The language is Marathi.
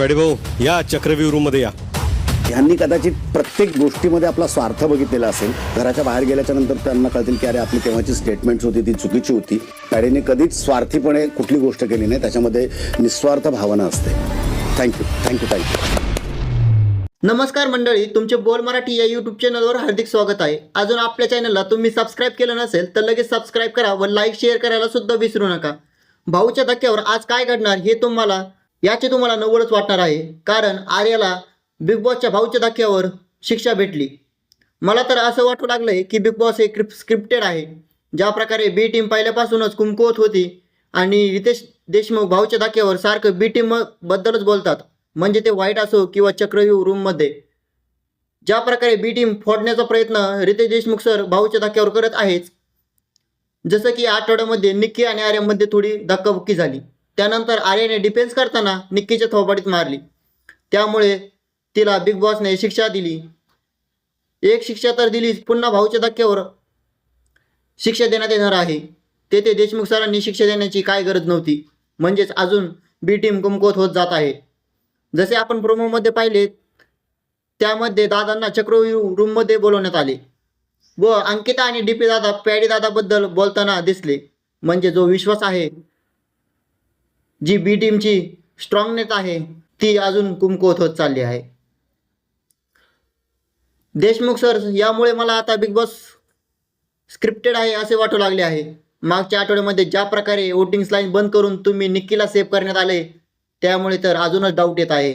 भाऊ या चक्रव्यूह रूममध्ये या. ह्यांनी कदाचित प्रत्येक गोष्टीमध्ये आपला स्वार्थ बघितलेला असेल. घराच्या बाहेर गेल्याच्यानंतर त्यांना कळतील की अरे आपली तेव्हाची स्टेटमेंट्स होती ती चुकीची होती. पॅडेने कधीच स्वार्थीपणे कुठली गोष्ट केली नाही त्याच्यामध्ये निस्वार्थ भावना असते. थँक्यू थँक्यू थँक्यू नमस्कार मंडळी तुमचे बोल मराठी या यूट्यूब चॅनलवर हार्दिक स्वागत आहे. अजून आपल्या चॅनलला तुम्ही सबस्क्राईब केलं नसेल तर लगेच सबस्क्राईब करा व लाईक शेअर करायला सुद्धा विसरू नका. भाऊच्या धक्क्यावर आज काय घडणार हे तुम्हाला याचे तुम्हाला नवलच वाटणार आहे. कारण आर्याला बिग बॉसच्या भाऊच्या धक्क्यावर शिक्षा भेटली. मला तर असं वाटू लागलंय की बिग बॉस हे क्रिप स्क्रिप्टेड आहे. ज्या प्रकारे बी टीम पहिल्यापासूनच कुमकुवत होती आणि रितेश देशमुख भाऊच्या धक्क्यावर सारखं बी टीम बद्दलच बोलतात. म्हणजे ते वाईट असो किंवा चक्रव्यूह रूममध्ये ज्या प्रकारे बी टीम फोडण्याचा प्रयत्न रितेश देशमुख सर भाऊच्या धक्क्यावर करत आहेच जसं की या आठवड्यामध्ये निक्की आणि आर्यामध्ये थोडी धक्काबुक्की झाली. त्यानंतर आर्याने डिफेन्स करताना निक्कीच्या थोपाडीत मारली. त्यामुळे तिला बिग बॉसने शिक्षा दिली. एक शिक्षा तर दिलीच पुन्हा भाऊच्या धक्क्यावर शिक्षा देण्यात येणार आहे. तेथे देशमुख सरांनी शिक्षा देण्याची काय गरज नव्हती. म्हणजेच अजून बी टीम कमकुवत होत जात आहे. जसे आपण प्रोमोमध्ये पाहिले त्यामध्ये दादांना चक्रव्यूह रूममध्ये बोलवण्यात आले. व अंकिता आणि डी पी दादा पॅडी दादाबद्दल बोलताना दिसले. म्हणजे जो विश्वास आहे जी बी टीमची स्ट्रॉंगनेस आहे ती अजून कुमकुवत होत चालली आहे. देशमुख सर यामुळे मला आता बिग बॉस स्क्रिप्टेड आहे असे वाटू लागले आहे. मागच्या आठवड्यामध्ये ज्या प्रकारे वोटिंग लाईन बंद करून तुम्ही निक्कीला सेव्ह करण्यात आले त्यामुळे तर अजूनच डाऊट येत आहे.